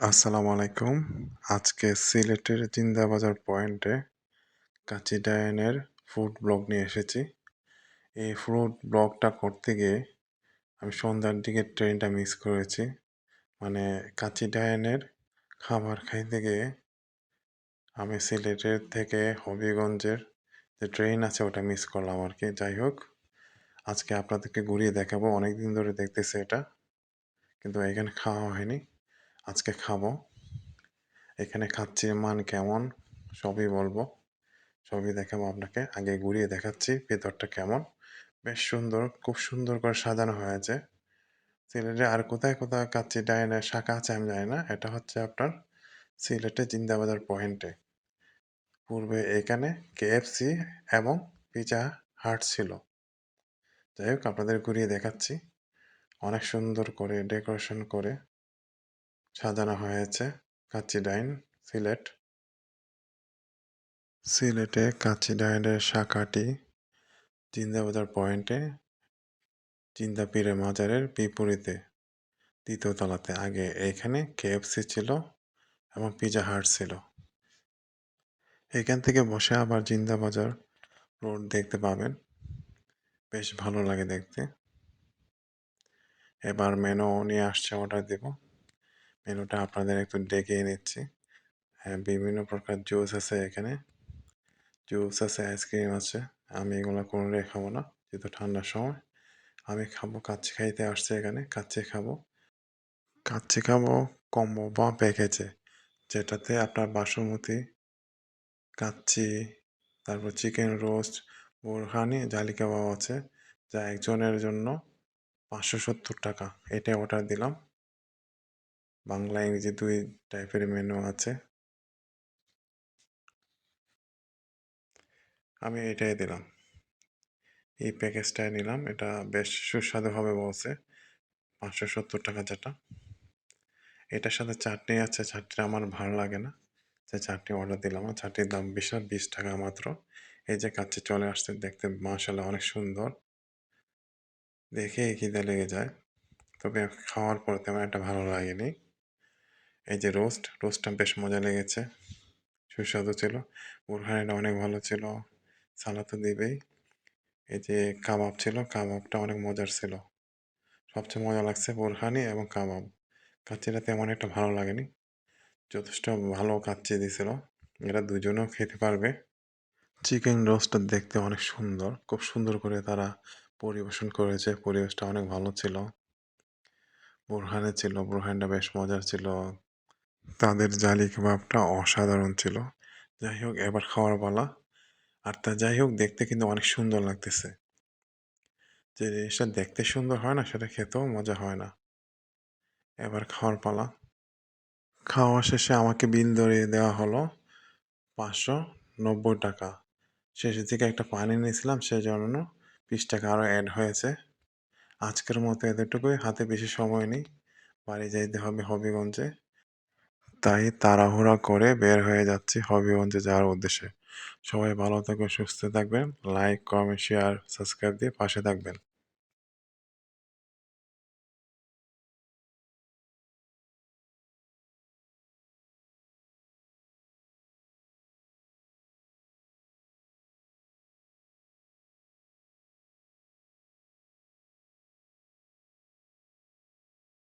আসসালামু আলাইকুম। আজকে সিলেটের জিন্দাবাজার পয়েন্টে কাচি ডায়ানের ফুড ব্লগ নিয়ে এসেছি। এই ফুড ব্লগটা করতে গিয়ে আমি সন্ধ্যার দিকে ট্রেনটা মিস করেছি। মানে কাচি ডায়ানের খাবার খাইতে গিয়ে আমি সিলেটের থেকে হবিগঞ্জের যে ট্রেন আছে ওটা মিস করলাম আর কি। যাই হোক, আজকে আপনাদেরকে ঘুরিয়ে দেখাবো। অনেকদিন ধরে দেখতেছি এটা। কিন্তু এখানে খাওয়া হয়নি। আজকে খাব। এখানে খাচ্ছি মান কেমন সবই বলব। সবই দেখাবো আপনাকে। আগে ঘুরিয়ে দেখাচ্ছি ভেতরটা কেমন। বেশ সুন্দর, খুব সুন্দর করে সাজানো হয়েছে। সিলেটে আর কোথায় কোথায় কাচ্চি ডাইনের শাখা আছে আমি জানি না। এটা হচ্ছে আপনার সিলেটে জিন্দাবাজার পয়েন্টে। পূর্বে এখানে কেএফসি এবং পিজা হাট ছিল। যাই হোক আপনাদের ঘুরিয়ে দেখাচ্ছি। অনেক সুন্দর করে ডেকোরেশন করে সাজানো হয়েছে কাচ্চি ডাইন, সিলেট। সিলেটে কাচ্চি ডাইনের শাখাটি জিন্দাবাজার পয়েন্টে জিন্দা পীরে মাজারের বিপরীতে। দ্বিতীয় তলাতে আগে এখানে কেএফসি ছিল এবং পিজা হাট ছিল। এখান থেকে বসে আবার জিন্দাবাজার রোড দেখতে পাবেন। বেশ ভালো লাগে দেখতে। এবার মেনু নিয়ে আসছে অর্ডার দেব। মেনুটা আপনাদের একটু ডেকে নিচ্ছি। হ্যাঁ বিভিন্ন প্রকার জুস আছে এখানে। জুস আছে আইসক্রিম আছে। আমি এগুলো কোনোটাই খাব না, যেহেতু ঠান্ডার সময়। আমি খাব কাচ্চি খাইতে আসছে এখানে, কাচ্চি খাব। কাচ্চি খাব কম্বো বা প্যাকেজে, যেটাতে আপনার বাসমতি, কাচ্চি, তারপর চিকেন রোস্ট বোরহানি জালি কাবাব আছে। যা একজনের জন্য পাঁচশো সত্তর টাকা এটা অর্ডার দিলাম। বাংলা ইংরেজি দুই টাইপের মেনু আছে। আমি এটাই দিলাম। এই প্যাকেজটাই নিলাম। এটা বেশ সুস্বাদু হবে বলছে। পাঁচশো সত্তর টাকা যেটা। এটার সাথে চাটনি আছে। চাটনি আমার ভালো লাগে না। যে চাটনি অর্ডার দিলাম। চাটনির দাম বিশাল, বিশ টাকা মাত্র। এই যে কাছে চলে আসছে দেখতে মাসাল্লাহ অনেক সুন্দর। দেখে খিদে লেগে যায়। তবে খাওয়ার পর তেমন একটা ভালো লাগেনি। এই যে রোস্ট রোস্টটা বেশ মজা লেগেছে। সুস্বাদু ছিল। বুরহানিটা অনেক ভালো ছিল। সালাদ তো দিবেই। এই যে কাবাব ছিল, কাবাবটা অনেক মজার ছিল। সবচেয়ে মজা লাগছে বোরহানি এবং কাবাব। কাচ্চিটা তেমন একটা ভালো লাগেনি। যথেষ্ট ভালো কাচ্চি দিছিল। এরা দুজনেও খেতে পারবে। চিকেন রোস্টটা দেখতে অনেক সুন্দর। খুব সুন্দর করে তারা পরিবেশন করেছে। পরিবেশটা অনেক ভালো ছিল। বোরহানে ছিল বোরহানটা বেশ মজার ছিল। তাদের জালি কাবাবটা অসাধারণ ছিল। যাই হোক, এবার খাওয়ার পালা। আর তা যাই হোক, দেখতে কিন্তু অনেক সুন্দর লাগতেছে। যে জিনিসটা দেখতে সুন্দর হয় না, সেটা খেতেও মজা হয় না। এবার খাওয়ার পালা। খাওয়া শেষে আমাকে বিল ধরিয়ে দেওয়া হলো পাঁচশো নব্বই টাকা। শেষের দিকে একটা পানি নিয়েছিলাম সেই জন্য বিশ টাকা আরও অ্যাড হয়েছে। আজকের মতো এতটুকুই। হাতে বেশি সময় নেই। বাড়ি যাইতে হবে হবিগঞ্জে। তাই তাড়াহুড়া করে বের হয়ে যাচ্ছি হবিগঞ্জে যাওয়ার উদ্দেশ্যে। সবাই ভালো থাকবেন, সুস্থ থাকবেন। লাইক কমেন্ট শেয়ার সাবস্ক্রাইব দিয়ে পাশে থাকবেন।